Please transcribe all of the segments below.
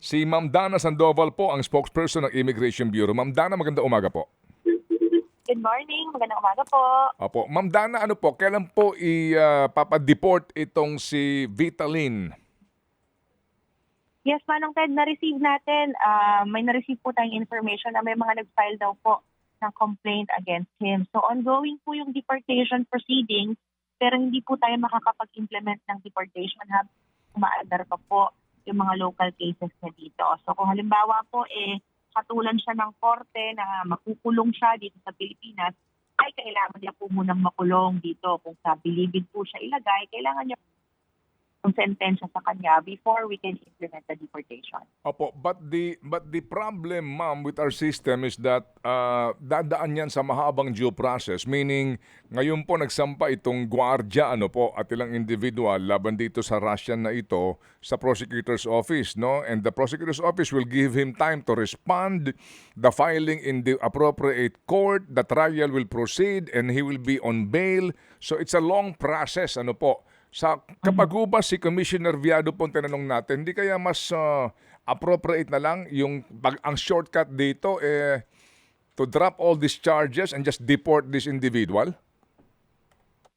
Si Ma'am Dana Sandoval po ang spokesperson ng Immigration Bureau. Ma'am Dana, maganda umaga po. Good morning, magandang umaga po. Opo. Ma'am Dana, ano po, kailan po i-papadeport itong si Vitalin? Yes, Manong Ted, na-receive natin, ah, may na-receive po tayong information na may mga nag-file daw po ng complaint against him. So ongoing po yung deportation proceedings, pero hindi po tayo makakapag-implement ng deportation hub. Umaandar pa po yung mga local cases na dito. So kung halimbawa po, eh, katulan siya ng korte na makukulong siya dito sa Pilipinas, ay kailangan niya po munang makulong dito. Kung sa bilibid po siya ilagay, kailangan niya ng sentensya sa kanya before we can implement the deportation. Opo, but the but the problem, ma'am, with our system is that uh, dadaan yan sa mahabang due process. Meaning, ngayon po nagsampa itong gwardya ano po, at ilang individual laban dito sa Russian na ito sa prosecutor's office, no? And the prosecutor's office will give him time to respond, the filing in the appropriate court, the trial will proceed, and he will be on bail. So it's a long process, ano po. Sa kapag ho ba si Commissioner Viado po tinanong natin, hindi kaya mas uh, appropriate na lang yung pag, ang shortcut dito eh to drop all these charges and just deport this individual?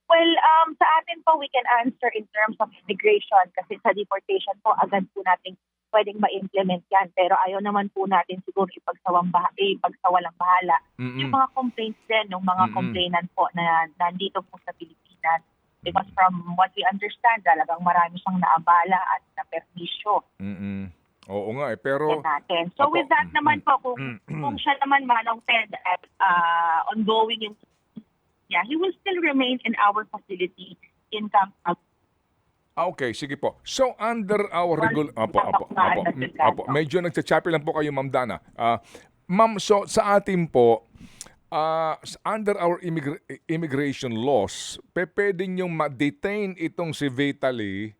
Well, um, sa atin po, we can answer in terms of immigration kasi sa deportation po, agad po natin pwedeng ma-implement yan. Pero ayaw naman po natin siguro ipagsawang bah- ipagsawalang bahala. Mm-mm. Yung mga complaints din ng mga Mm-mm. complainant po na nandito po sa Pilipinas. Because from what we understand, talagang marami siyang naabala at na-permisyo Mm-mm. Oo nga eh, pero natin. So Apo. with that naman po, kung, kung siya naman manong Ted at uh, ongoing yung yeah, he will still remain in our facility in Camp. Ah, okay, sige po. So under our regul Apo, apo, apo, mm, apo. Medyo nagchachapi lang po kayo, Ma'am Dana. Ah, Ma'am, so sa atin po, s- under our immigra- immigration laws, pe pwede niyong ma-detain itong si Vitaly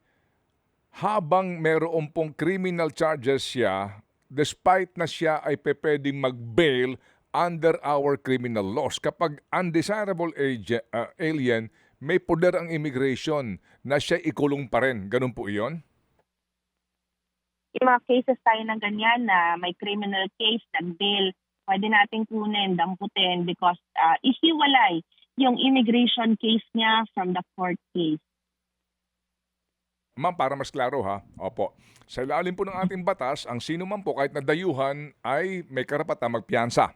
habang meron pong criminal charges siya despite na siya ay pe pwedeng mag-bail under our criminal laws. Kapag undesirable age- ah, alien, may poder ang immigration na siya ikulong pa rin. Ganun po iyon? Yung mga cases tayo ng ganyan na may criminal case, nag-bail, pwede nating kunin, damputin because uh, isiwalay yung immigration case niya from the court case. Ma'am, para mas klaro ha. Opo. Sa ilalim po ng ating batas, ang sino man po kahit na dayuhan ay may karapatan magpiyansa.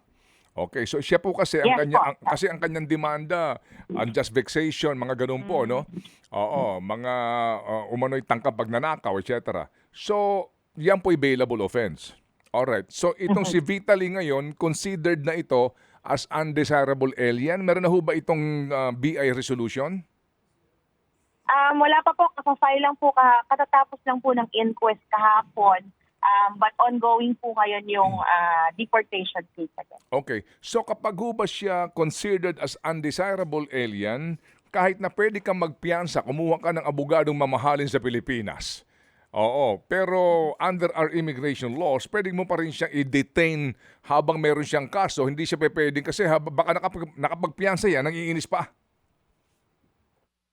Okay, so siya po kasi ang Yes kanya po. ang, kasi ang kanyang demanda, unjust vexation, mga ganun po, no? Oo, mga uh, umano'y tangkap pagnanakaw, etc. So, yan po bailable offense. Alright. So, itong si Vitaly ngayon, considered na ito as undesirable alien. Meron na ho ba itong uh, BI resolution? Um, wala pa po, kapafile lang po, ka- katatapos lang po ng inquest kahapon. Um, but ongoing po ngayon yung uh, deportation case again. Okay. So kapag ho ba siya considered as undesirable alien, kahit na pwede kang magpiyansa, kumuha ka ng abogadong mamahalin sa Pilipinas. Oo. Pero under our immigration laws, pwede mo pa rin siyang i-detain habang meron siyang kaso. Hindi siya pwedeng kasi hab- baka nakapag, nakapagpiyansa yan, nangiinis pa.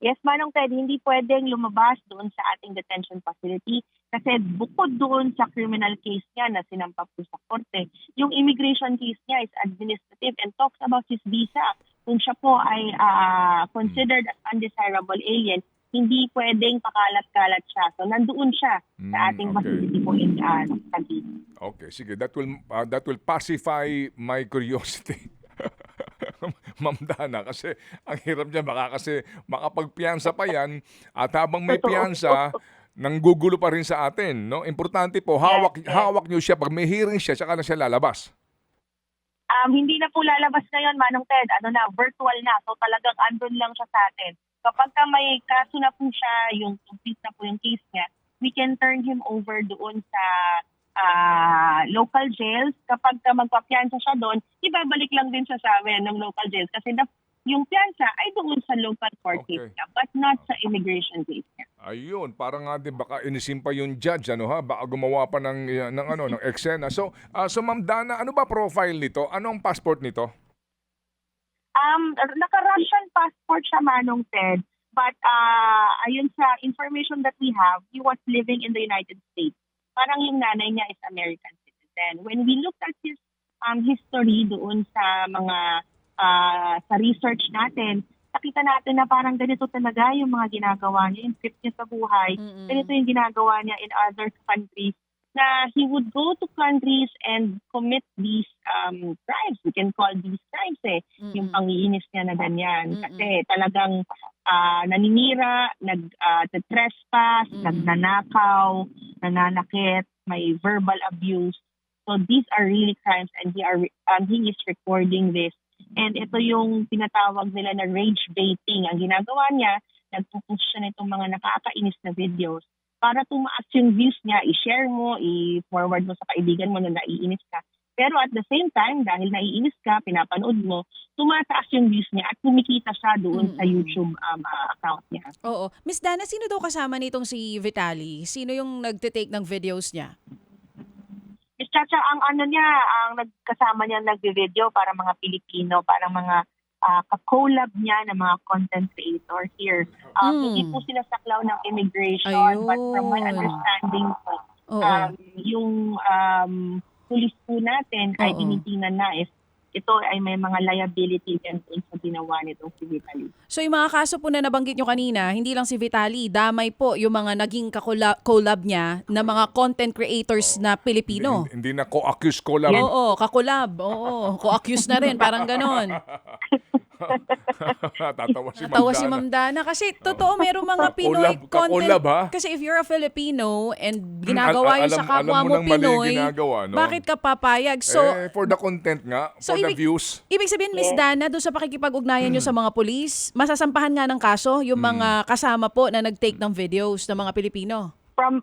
Yes, Manong Ted, hindi pwedeng lumabas doon sa ating detention facility kasi bukod doon sa criminal case niya na sinampa po sa korte, yung immigration case niya is administrative and talks about his visa. Kung siya po ay ah, considered as undesirable alien, hindi pwedeng pakalat-kalat siya. So nandoon siya sa Mm, ating okay. facility po in uh, Taguig. Okay, sige. That will uh, that will pacify my curiosity. Ma'am Dana, kasi ang hirap niya baka kasi makapagpiyansa pa yan at habang may piyansa, nanggugulo pa rin sa atin, no? Importante po, hawak yes. hawak niyo siya pag may hearing siya, saka na siya lalabas. Um, hindi na po lalabas ngayon, Manong Ted. Ano na, virtual na. So talagang andun lang siya sa atin. Kapag ka may kaso na po siya, yung complete na po yung case niya, we can turn him over doon sa ah, local jails. Kapag ka magpapiansa siya doon, ibabalik lang din siya sa amin ng local jails. Kasi na, yung piyansa ay doon sa local court Okay. case niya, but not sa immigration case niya. Ayun, parang nga din baka inisim pa yung judge ano ha, baka gumawa pa ng uh, ng ano ng eksena. So, ah, so Ma'am Dana, ano ba profile nito? Ano ang passport nito? Um, naka-Russian passport siya, Manong Ted. But uh, ayun sa information that we have, he was living in the United States parang yung nanay niya is American citizen. When we looked at his um, history doon sa mga ah, sa research natin, nakita natin na parang ganito talaga yung mga ginagawa niya, yung script niya sa buhay. Mm-mm. Ganito yung ginagawa niya in other countries na he would go to countries and commit these um, crimes. We can call these crimes eh. Yung Mm-mm. pangiinis niya na ganyan. Mm-mm. Kasi talagang ah, naninira, nag ah, trespass, Mm-mm. nagnanakaw, nananakit, may verbal abuse. So these are really crimes and he are um, he is recording this. And ito yung tinatawag nila na rage baiting. Ang ginagawa niya, nagpupush siya nitong mga nakakainis na videos para tumaas yung views niya, i-share mo, i-forward mo sa kaibigan mo na naiinis ka. Pero at the same time, dahil naiinis ka, pinapanood mo, tumataas yung views niya at kumikita siya doon sa Mm-mm. YouTube um, ah, account niya. Oo. Miss Dana, sino daw kasama nitong si Vitali? Sino yung nagte-take ng videos niya? Miss Chacha, ang ano niya, ang nagkasama niya nagbe-video para mga Pilipino, para mga ah, ka-collab niya ng mga content creator here. Um, Mm. Hindi po sila saklaw ng immigration, but from my Ayun. understanding po, um, yung um, police po natin ay Oo. tinitingnan na if ito ay may mga liability din po sa ginawa nitong si Vitaly. So yung mga kaso po na nabanggit nyo kanina, hindi lang si Vitali, damay po yung mga naging kakola- collab niya na mga content creators na Pilipino. Hindi, hindi na co-accuse ko lang. Oo, kakolab. Oo, co-accuse na rin, parang ganon. Tatawa si Ma'am Tawa si Dana. Ma'am Dana. Kasi totoo, merong mga Pinoy Kakolab- kakolab, ha? Kasi if you're a Filipino and Al- ginagawa al- yun sa alam- kapwa alam mo mo nang mali yung Pinoy, ginagawa, no? bakit ka papayag? So, eh, for the content nga, So, for the ibig- views. Ibig sabihin, Miss Yes. Dana, doon sa pakikipag-ugnayan nyo sa mga polis, masasampahan nga ng kaso yung Hmm. mga kasama po na nag-take ng videos ng mga Pilipino. From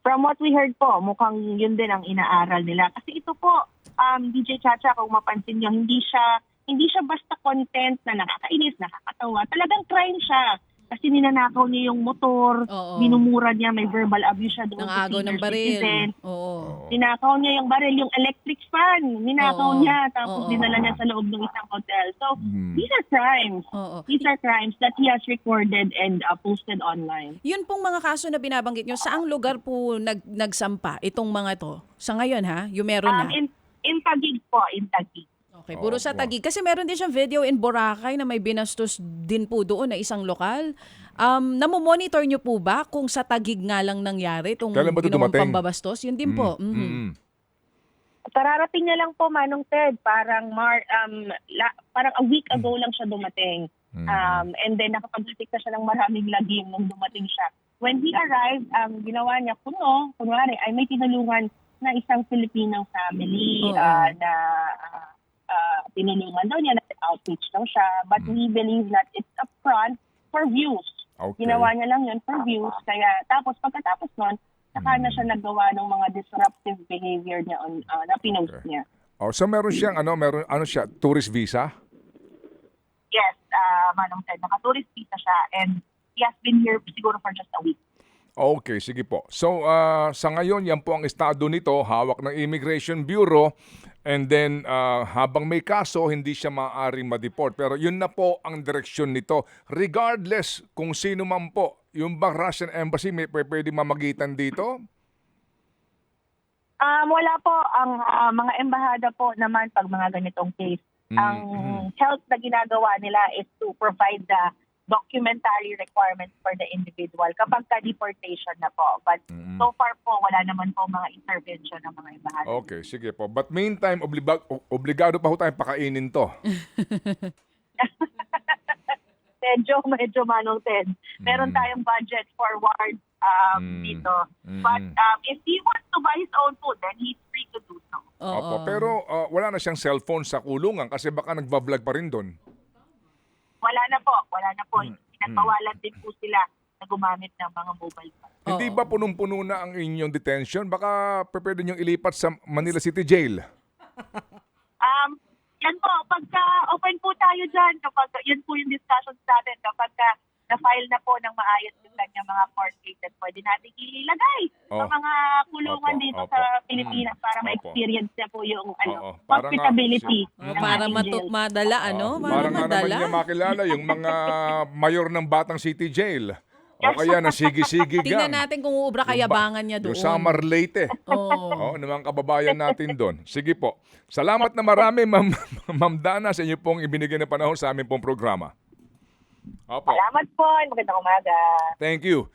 from what we heard po, mukhang yun din ang inaaral nila. Kasi ito po, um, DJ Chacha, kung mapansin nyo, hindi siya hindi siya basta content na nakakainis, nakakatawa. Talagang crime siya. Kasi ninanakaw niya yung motor, Oo. minumura niya, may verbal abuse siya doon Ng sa agaw ng senior baril. citizen. Oo. Ninakaw niya yung baril, yung electric fan. Ninakaw Oo. niya, tapos Oo. dinala niya sa loob ng isang hotel. So, Hmm. these are crimes. Oo. These are crimes that he has recorded and uh, posted online. Yun pong mga kaso na binabanggit nyo, saang lugar po nag, nagsampa itong mga to? Sa ngayon ha, yung meron Um, na. in, in Taguig po, in Taguig. Okay, puro Oh, sa wow. Taguig. Kasi meron din siyang video in Boracay na may binastos din po doon na isang lokal. Um, namomonitor nyo po ba kung sa Taguig nga lang nangyari itong Kailan ba ito ginawang dumating? pambabastos? Yun din po. Mm, Mhm. mm, Kararating niya lang po, Manong Ted. Parang, mar, um, la, parang a week ago lang siya dumating. mm. Um, and then nakapag-detect na siya ng maraming lagim nung dumating siya. When he arrived, ang ginawa niya, kuno, kunwari, ay may tinulungan na isang Filipinong family Oo. ah, na tinulungan daw niya, na outreach daw siya. But we believe that it's a front for views. Okay. Ginawa niya lang yun for views. Kaya tapos pagkatapos nun, saka na siya naggawa ng mga disruptive behavior niya on, ah, na pinost Okay. niya. Oh, so meron siyang ano, meron ano siya, tourist visa? Yes, uh, Manong Ted, naka-tourist visa siya and he has been here siguro for just a week. Okay, sige po. So, ah, sa ngayon, yan po ang estado nito, hawak ng Immigration Bureau. And then, ah, habang may kaso, hindi siya maaaring ma-deport. Pero yun na po ang direksyon nito. Regardless kung sino man po, yung bang Russian Embassy may pwede mamagitan dito? Um, wala po ang ah, mga embahada po naman pag mga ganitong case. Mm, Ang help na ginagawa nila is to provide the documentary requirements for the individual kapag ka-deportation na po. But Mm. so far po, wala naman po mga intervention ng mga embahada. Okay, sige po. But meantime, obliba- o- obligado pa ho tayong pakainin to. Medyo, medyo manong Ted. Meron Mm. tayong budget forward um, Mm. dito. But um, if he wants to buy his own food, then he's free to do so. Oo. Opo, pero ah, wala na siyang cellphone sa kulungan kasi baka nagbablog pa rin doon. Wala na po, wala na po. Mm. Pinagbawalan din po sila na gumamit ng mga mobile phone. Hindi ba punong-puno na ang inyong detention? Baka pwede niyong ilipat sa Manila City Jail. Um, yan po, pagka open po tayo dyan, kapag yun po yung discussions natin, kapag ka na-file na po ng maayos yung kanyang mga court cases, pwede natin ilagay Oh. sa mga kulungan Opo, dito opo. sa Pilipinas para Opo. ma-experience niya po yung ano, Oo, para nga, hospitability. si- Oo, ng para matu- madala, ano? Oo, para para nga naman madala. niya makilala yung mga mayor ng Batang City Jail. O kaya ng sige-sige Tingnan natin kung uubra ba- kayabangan niya doon. Yung Samar Leyte. Oo. Oo, ng mga kababayan natin doon. Sige po. Salamat na marami, Ma'am, Ma'am Dana, sa inyo pong ibinigay na panahon sa aming pong programa. Opo. Salamat po. Magandang umaga. Thank you.